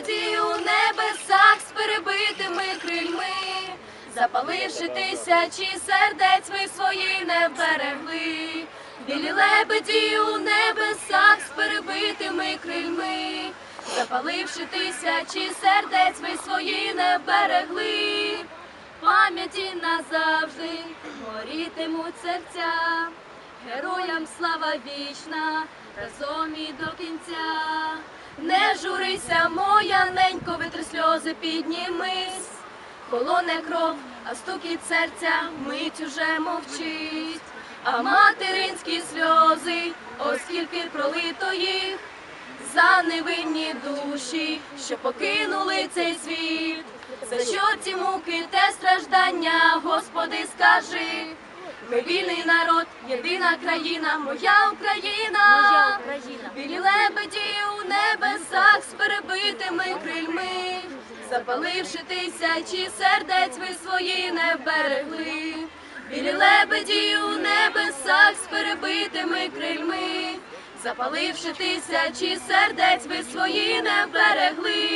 лебеді у небесах з перебитими крильми, запаливши тисячі сердець, ви свої не берегли. Білі лебеді у небесах з перебитими крильми, запаливши тисячі сердець, ви свої не берегли. Пам'яті назавжди горітимуть серця, героям слава вічна, разом і до кінця. Не журися, моя ненько, витри сльози, піднімись. Холоне кров, а стукіт серця мить уже мовчить. А материнські сльози, оскільки пролито їх, за невинні душі, що покинули цей світ. За що ці муки те страждання, Господи, скажи. Ми вільний народ, єдина країна, моя Україна. Моя Україна. Білі лебеді у небесах з перебитими крильми, запаливши тисячі сердець, ви свої не берегли. Білі лебеді у небесах з перебитими крильми, запаливши тисячі сердець, ви свої не берегли.